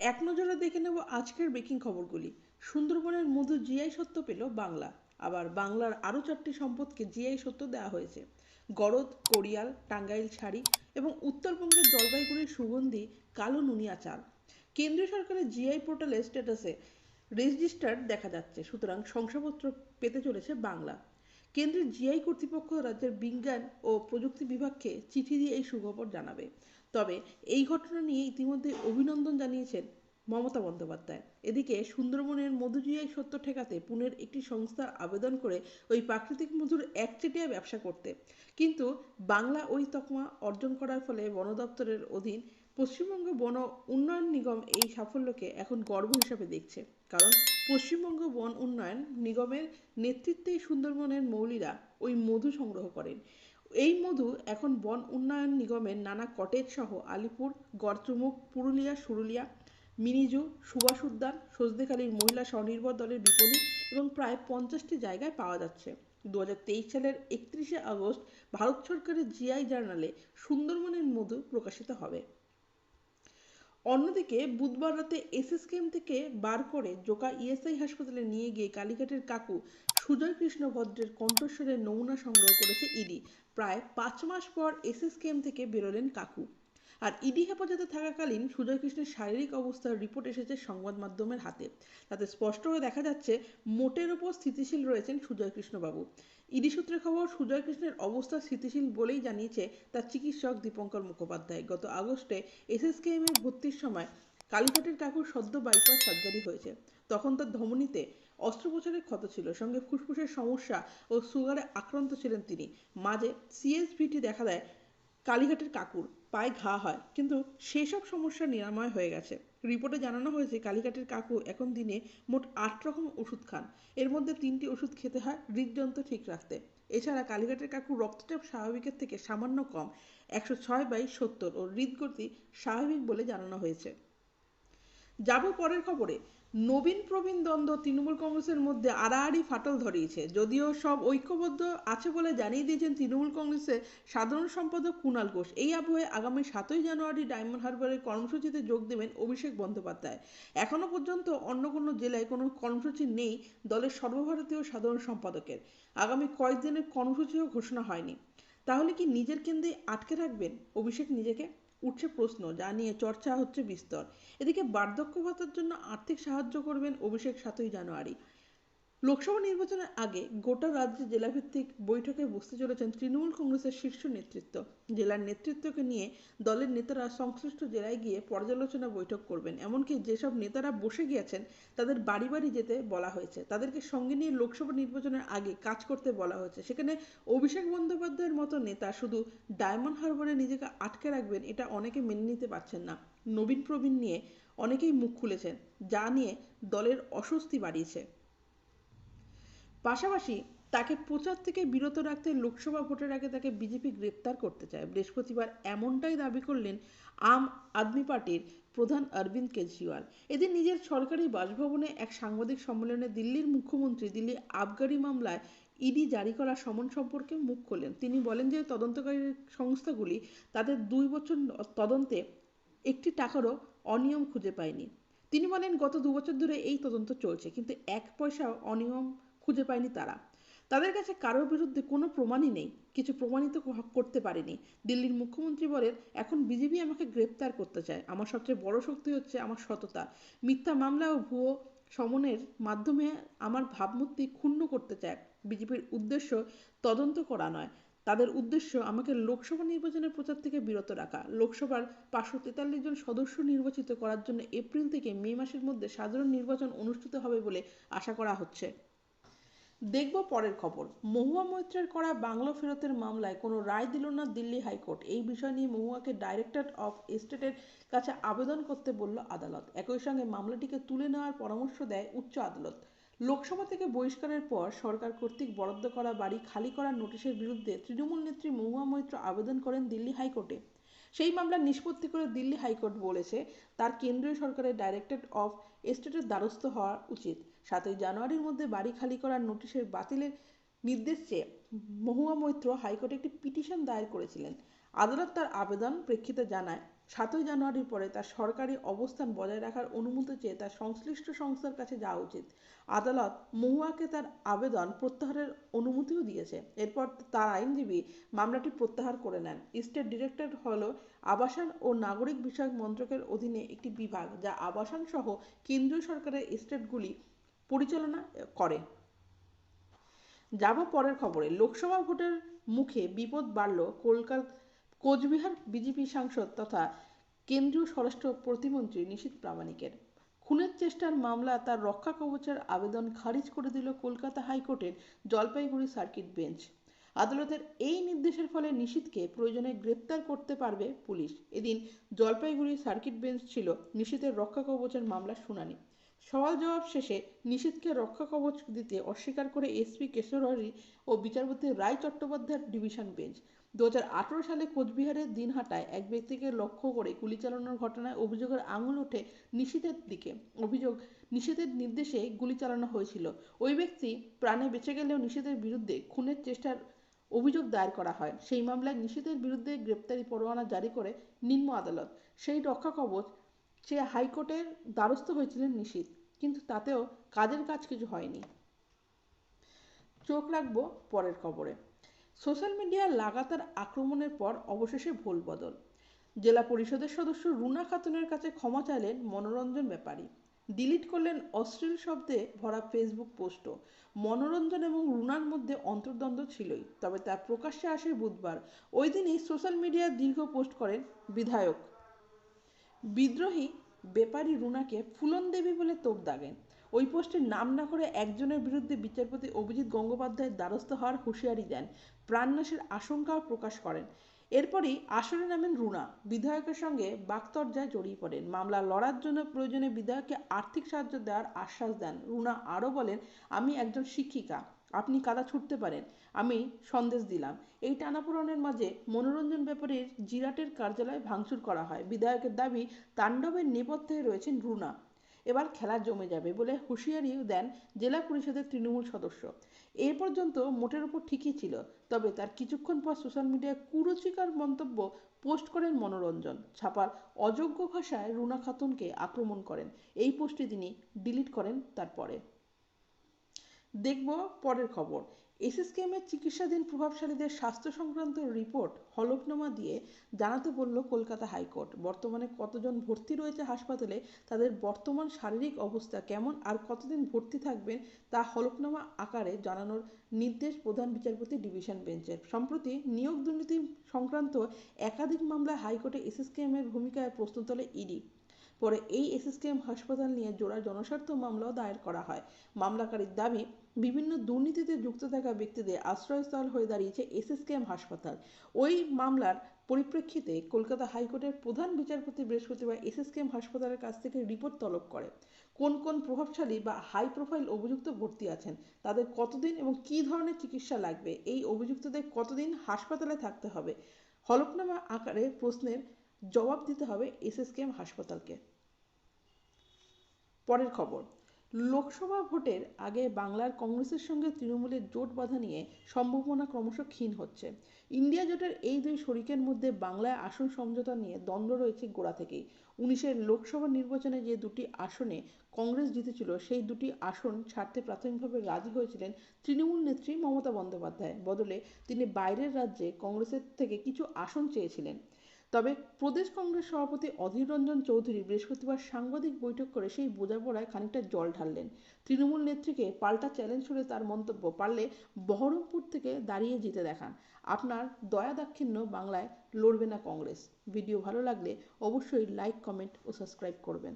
এক নজরে দেখে নেব আজকের ব্রেকিং খবরগুলি। সুন্দরবনের মধু জিআই সত্য পেল বাংলা। আবার বাংলার আরও চারটি সম্পদকে জিআই সত্য দেওয়া হয়েছে। গরদ কোরিয়াল টাঙ্গাইল শাড়ি এবং উত্তরবঙ্গের জলপাইগুড়ির সুগন্ধি কালো নুনিয়া চাল। কেন্দ্রীয় সরকারের জিআই পোর্টালের স্ট্যাটাসে রেজিস্টার্ড দেখা যাচ্ছে, সুতরাং শংসাপত্র পেতে চলেছে বাংলা। কেন্দ্রের জিআই কর্তৃপক্ষ রাজ্যের বিজ্ঞান ও প্রযুক্তি বিভাগকে চিঠি দিয়ে এই সুখবর জানাবে। তবে এই ঘটনা নিয়ে ইতিমধ্যে অভিনন্দন জানিয়েছেন মমতা বন্দ্যোপাধ্যায়। এদিকে সুন্দরবনের মধুজিয়াই সত্য ঠেকাতে পুনের একটি সংস্থার আবেদন করে ওই প্রাকৃতিক মধুর একচেটিয়া ব্যবসা করতে। কিন্তু বাংলা ওই তকমা অর্জন করার ফলে বন দপ্তরের অধীন পশ্চিমবঙ্গ বন উন্নয়ন নিগম এই সাফল্যকে এখন গর্ব হিসাবে দেখছে। কারণ পশ্চিমবঙ্গ বন উন্নয়ন নিগমের নেতৃত্বেই সুন্দরবনের মৌলিরা ওই মধু সংগ্রহ করেন। এই মধু এখন বন উন্নয়ন নিগমের নানা কটেজ সহ আলিপুর, গড়চুমুক, পুরুলিয়া, সুরুলিয়া, মিনিজু, সুভাষ উদ্যান সজদেখালীর মহিলা স্বনির্ভর দলের বিপণী এবং প্রায় পঞ্চাশটি জায়গায় পাওয়া যাচ্ছে। দু সালের একত্রিশে আগস্ট ভারত সরকারের জিআই জার্নালে সুন্দরবনের মধু প্রকাশিত হবে। অন্যদিকে বুধবার রাতে এসএসকেএম থেকে বার করে জোকা ইএসআই হাসপাতালে নিয়ে গিয়ে কালীঘাটের কাকু সুজয় কৃষ্ণ ভদ্রের কণ্ঠস্বরের নমুনা সংগ্রহ করেছে ইডি। প্রায় পাঁচ মাস পর এসএসকেএম থেকে বেরোলেন কাকু। আর ইডি হেফাজতে থাকাকালীন সুজয় কৃষ্ণের শারীরিক অবস্থার রিপোর্ট এসেছে সংবাদ মাধ্যমের হাতে। তাতে স্পষ্ট হয়ে দেখা যাচ্ছে, মোটের ওপর স্থিতিশীল রয়েছেন সুজয় কৃষ্ণবাবু ইডি সূত্রে খবর সুজয় কৃষ্ণের অবস্থা স্থিতিশীল বলেই জানিয়েছে তার চিকিৎসক দীপঙ্কর মুখোপাধ্যায়। গত আগস্টে এসএসকেএম এ ভর্তির সময় কালীঘাটের কাকুর সদ্য বাইপাস সার্জারি হয়েছে। তখন তার ধমনীতে অস্ত্রোপচারের ক্ষত ছিল। সঙ্গে ফুসফুসের সমস্যা ও সুগারে আক্রান্ত ছিলেন তিনি। মাঝে সিএসভিটি দেখা দেয় কালীঘাটের কাকুর। পায়ে ঘা হয়। কিন্তু সেসব সমস্যা নিরাময় হয়ে গেছে। রিপোর্টে জানানো হয়েছে, কালীঘাটের কাকু এখন দিনে মোট আট রকম ওষুধ খান। এর মধ্যে তিনটি ওষুধ খেতে হয় হৃদযন্ত্র ঠিক রাখতে। এছাড়া কালীঘাটের কাকু রক্তচাপ স্বাভাবিকের থেকে সামান্য কম, একশো ছয় বাই সত্তর ও হৃদগতি স্বাভাবিক বলে জানানো হয়েছে। যাব পরের খবরে। নবীন প্রবীণ দ্বন্দ্ব তৃণমূল কংগ্রেসের মধ্যে আড়াআড়ি ফাটল ধরিয়েছে। যদিও সব ঐক্যবদ্ধ আছে বলে জানিয়ে দিয়েছেন তৃণমূল কংগ্রেসের সাধারণ সম্পাদক কুণাল ঘোষ। এই আবহে আগামী সাতই জানুয়ারি ডায়মন্ড হারবারের কর্মসূচিতে যোগ দেবেন অভিষেক বন্দ্যোপাধ্যায়। এখনও পর্যন্ত অন্য কোনো জেলায় কোনো কর্মসূচি নেই দলের সর্বভারতীয় সাধারণ সম্পাদকের। আগামী কয়েকদিনের কর্মসূচিও ঘোষণা হয়নি। তাহলে কি নিজের কেন্দ্রে আটকে রাখবেন অভিষেক নিজেকে? উঠছে প্রশ্ন, যা নিয়ে চর্চা হচ্ছে বিস্তর। এদিকে বার্ধক্য ভাতার জন্য আর্থিক সাহায্য করবেন অভিষেক সাতই জানুয়ারি। লোকসভা নির্বাচনের আগে গোটা রাজ্যে জেলাভিত্তিক বৈঠকে বসতে চলেছেন তৃণমূল কংগ্রেসের শীর্ষ নেতৃত্ব। জেলার নেতৃত্বকে নিয়ে দলের নেতারা সংশ্লিষ্ট জেলায় গিয়ে পর্যালোচনা বৈঠক করবেন। এমনকি যেসব নেতারা বসে গিয়েছেন, তাদের বাড়ি বাড়ি যেতে বলা হয়েছে। তাদেরকে সঙ্গে নিয়ে লোকসভা নির্বাচনের আগে কাজ করতে বলা হয়েছে। সেখানে অভিষেক বন্দ্যোপাধ্যায়ের মতো নেতা শুধু ডায়মন্ড হারবারে নিজেকে আটকে রাখবেন, এটা অনেকে মেনে নিতে পারছেন না। নবীন প্রবীণ নিয়ে অনেকেই মুখ খুলেছেন, যা নিয়ে দলের অস্বস্তি বাড়িয়েছে। পাশাপাশি তাকে প্রচার থেকে বিরত রাখতে লোকসভা ভোটের আগে তাকে বিজেপি গ্রেপ্তার করতে চায়। বৃহস্পতিবার এমনটাই দাবি করলেন আম আদমি পার্টির প্রধান অরবিন্দ কেজরিওয়াল। এদিন নিজের সরকারি বাসভবনে এক সাংবাদিক সম্মেলনে দিল্লির মুখ্যমন্ত্রী দিল্লি আবগারি মামলায় ইডি জারি করা সমন সম্পর্কে মুখ খোলেন। তিনি বলেন যে তদন্তকারী সংস্থাগুলি তাদের দুই বছর তদন্তে একটি টাকারও অনিয়ম খুঁজে পায়নি। তিনি বলেন, গত দু বছর ধরে এই তদন্ত চলছে, কিন্তু এক পয়সাও অনিয়ম খুঁজে পায়নি তারা। তাদের কাছে কারোর বিরুদ্ধে কোনো প্রমাণই নেই, কিছু প্রমাণিত করতে পারেনি। দিল্লির মুখ্যমন্ত্রী বলেন, এখন বিজেপি আমাকে গ্রেপ্তার করতে চায়। আমার সবচেয়ে বড় শক্তি হচ্ছে আমার সততা। মিথ্যা মামলা ও ভুয়ো সমনের মাধ্যমে আমার ভাবমূর্তি ক্ষুণ্ণ করতে চায়। বিজেপির উদ্দেশ্য তদন্ত করা নয়। তাদের উদ্দেশ্য আমাকে লোকসভা নির্বাচনের প্রচার থেকে বিরত রাখা। লোকসভার পাঁচশো তেতাল্লিশ জন সদস্য নির্বাচিত করার জন্য এপ্রিল থেকে মে মাসের মধ্যে সাধারণ নির্বাচন অনুষ্ঠিত হবে বলে আশা করা হচ্ছে। দেখব পরের খবর। মহুয়া মৈত্রের করা বাংলো ফেরতের মামলায় কোনো রায় দিল না দিল্লি হাইকোর্ট। এই বিষয় নিয়ে মহুয়াকে ডাইরেক্টর অফ এস্টেটের কাছে আবেদন করতে বলল আদালত। একই সঙ্গে মামলাটিকে তুলে নেওয়ার পরামর্শ দেয় উচ্চ আদালত। লোকসভা থেকে বহিষ্কারের পর সরকার কর্তৃক বরাদ্দ করা বাড়ি খালি করার নোটিশের বিরুদ্ধে তৃণমূল নেত্রী মহুয়া মৈত্র আবেদন করেন দিল্লি হাইকোর্টে। সেই মামলা নিষ্পত্তি করে দিল্লি হাইকোর্ট বলেছে, তার কেন্দ্রীয় সরকারের ডাইরেক্টর অফ এস্টেটের দ্বারস্থ হওয়া উচিত। সাতই জানুয়ারির মধ্যে বাড়ি খালি করার নোটিশের বাতিলের নির্দেশ চেয়ে মহুয়া মৈত্র হাইকোর্টে একটি পিটিশন দায়ের করেছিলেন। আদালত তার আবেদন প্রেক্ষিতে জানায়, সাতই জানুয়ারির পরে তার সরকারি অবস্থান বজায় রাখার অনুমতি চেয়ে তার সংশ্লিষ্ট সংস্থার কাছে যাওয়া উচিত। আদালত মহুয়াকে তার আবেদন প্রত্যাহারের অনুমতিও দিয়েছে। এরপর তার আইনজীবী মামলাটি প্রত্যাহার করে নেন। স্টেট ডিরেক্টর হল আবাসন ও নাগরিক বিষয়ক মন্ত্রকের অধীনে একটি বিভাগ, যা আবাসন সহ কেন্দ্রীয় সরকারের স্টেটগুলি পরিচালনা করে। যাব পরের খবরে। লোকসভা ভোটের মুখে বিপদ বাড়ল কলকাতা, কোচবিহার বিজেপি সাংসদ তথা কেন্দ্রীয় স্বরাষ্ট্র প্রতিমন্ত্রী নিশীথ প্রামাণিকের। খুনের চেষ্টার মামলা, তার রক্ষা কবচের আবেদন খারিজ করে দিল কলকাতা হাইকোর্টের জলপাইগুড়ি সার্কিট বেঞ্চ। আদালতের এই নির্দেশের ফলে নিশীথকে প্রয়োজনে গ্রেপ্তার করতে পারবে পুলিশ। এদিন জলপাইগুড়ি সার্কিট বেঞ্চ ছিল নিশীথের রক্ষা কবচের মামলার শুনানি। সওয়াল জবাব শেষে নিষেধকে রক্ষা কবচ দিতে অস্বীকার করে এসপি কেশর কেশরহরি ও বিচারপতি রায় চট্টোপাধ্যায়ের ডিভিশন বেঞ্চ। দু হাজার আঠেরো সালে কোচবিহারের দিনহাটায় এক ব্যক্তিকে লক্ষ্য করে গুলি চালানোর ঘটনায় অভিযোগের আঙুল ওঠে নিষেধের দিকে। অভিযোগ নিষেধের নির্দেশে গুলি চালানো হয়েছিল। ওই ব্যক্তি প্রাণে বেঁচে গেলেও নিষেধের বিরুদ্ধে খুনের চেষ্টার অভিযোগ দায়ের করা হয়। সেই মামলায় নিষেধের বিরুদ্ধে গ্রেপ্তারি পরোয়ানা জারি করে নিম্ন আদালত। সেই রক্ষা কবচ সে হাইকোর্টের দ্বারস্থ হয়েছিলেন নিশীথ কিন্তু তাতেও কাজের কাজ কিছু হয়নি। চোখ রাখব পরের খবরে। সোশ্যাল মিডিয়ার লাগাতার আক্রমণের পর অবশেষে ভুল বদল। জেলা পরিষদের সদস্য রুনা খাতুনের কাছে ক্ষমা চাইলেন মনোরঞ্জন ব্যাপারী। ডিলিট করলেন অশ্লীল শব্দে ভরা ফেসবুক পোস্টও। মনোরঞ্জন এবং রুনার মধ্যে অন্তর্দ্বন্দ্ব ছিলই, তবে তা প্রকাশ্যে আসে বুধবার। ওই দিনই সোশ্যাল মিডিয়ায় দীর্ঘ পোস্ট করেন বিধায়ক। বিদ্রোহী বেপারি রুনাকে ফুলন দেবী বলে তোপ দাগেন। ওই পোস্টে নাম না করে একজনের বিরুদ্ধে বিচারপতি অভিজিৎ গঙ্গোপাধ্যায়ের দ্বারস্থ হওয়ার হুঁশিয়ারি দেন, প্রাণনাশের আশঙ্কাও প্রকাশ করেন। এরপরই আসরে নামেন রুনা, বিধায়কের সঙ্গে বাকতর্জায় জড়িয়ে পড়েন। মামলা লড়ার জন্য প্রয়োজনে বিধায়ককে আর্থিক সাহায্য দেওয়ার আশ্বাস দেন। রুনা আরও বলেন, আমি একজন শিক্ষিকা। আপনি কাদা ছুটতে পারেন। আমি সন্দেশ দিলাম। এই টানাপোড়নের মাঝে মনোরঞ্জন ব্যাপারীর জিরাটের কার্যালয় ভাঙচুর করা হয়। বিধায়কের দাবি, তাণ্ডবের নেপথ্যে রয়েছেন রুনা। এবার খেলা জমে যাবে বলে হুঁশিয়ারিও দেন জেলা পরিষদের তৃণমূল সদস্য। এ পর্যন্ত মোটের ওপর ঠিকই ছিল, তবে তার কিছুক্ষণ পর সোশ্যাল মিডিয়ায় কুরুচিকর মন্তব্য পোস্ট করেন মনোরঞ্জন। ছাপার অযোগ্য ভাষায় রুনা খাতুনকে আক্রমণ করেন। এই পোস্টটি তিনি ডিলিট করেন তারপরে। দেখব পরের খবর। এসএসকেএমের চিকিৎসাধীন প্রভাবশালীদের স্বাস্থ্য সংক্রান্ত রিপোর্ট হলফনামা দিয়ে জানাতে বলল কলকাতা হাইকোর্ট। বর্তমানে কতজন ভর্তি রয়েছে হাসপাতালে, তাদের বর্তমান শারীরিক অবস্থা কেমন, আর কতদিন ভর্তি থাকবেন তা হলফনামা আকারে জানানোর নির্দেশ প্রধান বিচারপতি ডিভিশন বেঞ্চের। সম্প্রতি নিয়োগ দুর্নীতি সংক্রান্ত একাধিক মামলায় হাইকোর্টে এসএসকেএমের ভূমিকায় প্রশ্ন তোলে ইডি। পরে এই এসএসকেএম হাসপাতাল নিয়ে জোড়া জনস্বার্থ মামলাও দায়ের করা হয়। মামলাকারীর দাবি বিভিন্ন দুর্নীতিতে যুক্ত থাকা ব্যক্তিদের আশ্রয়স্থল হয়ে দাঁড়িয়েছে এসএসকেএম হাসপাতাল। ওই মামলার পরিপ্রেক্ষিতে কলকাতা হাইকোর্টের প্রধান বিচারপতি বৃহস্পতিবার এসএসকেএম হাসপাতালের কাছ থেকে রিপোর্ট তলব করে কোন কোন প্রভাবশালী বা হাই প্রোফাইল অভিযুক্ত ভর্তি আছেন, তাদের কতদিন এবং কী ধরনের চিকিৎসা লাগবে, এই অভিযুক্তদের কতদিন হাসপাতালে থাকতে হবে, হলফনামা আকারে প্রশ্নের জবাব দিতে হবে এসএসকেএম হাসপাতালকে। পরের খবর। লোকসভা ভোটের আগে বাংলার কংগ্রেসের সঙ্গে তৃণমূলের জোট বাঁধা নিয়ে সম্ভাবনা ক্রমশ ক্ষীণ হচ্ছে। ইন্ডিয়া জোটের এই দুই শরিকের মধ্যে বাংলায় আসন সমঝোতা নিয়ে দ্বন্দ্ব রয়েছে গোড়া থেকেই। উনিশের লোকসভা নির্বাচনে যে দুটি আসনে কংগ্রেস জিতেছিল, সেই দুটি আসন ছাড়তে প্রাথমিকভাবে রাজি হয়েছিলেন তৃণমূল নেত্রী মমতা বন্দ্যোপাধ্যায়। বদলে তিনি বাইরের রাজ্যে কংগ্রেসের থেকে কিছু আসন চেয়েছিলেন। তবে প্রদেশ কংগ্রেস সভাপতি অধীর রঞ্জন চৌধুরী বৃহস্পতিবার সাংবাদিক বৈঠক করে সেই বোঝাপড়ায় খানিকটা জল ঢাললেন। তৃণমূল নেত্রীকে পাল্টা চ্যালেঞ্জ করে তার মন্তব্য পারলে বহরমপুর থেকে দাঁড়িয়ে জিতে দেখান। আপনার দয়া দাক্ষিণ্য বাংলায় লড়বে না কংগ্রেস। ভিডিও ভালো লাগলে অবশ্যই লাইক, কমেন্ট ও সাবস্ক্রাইব করবেন।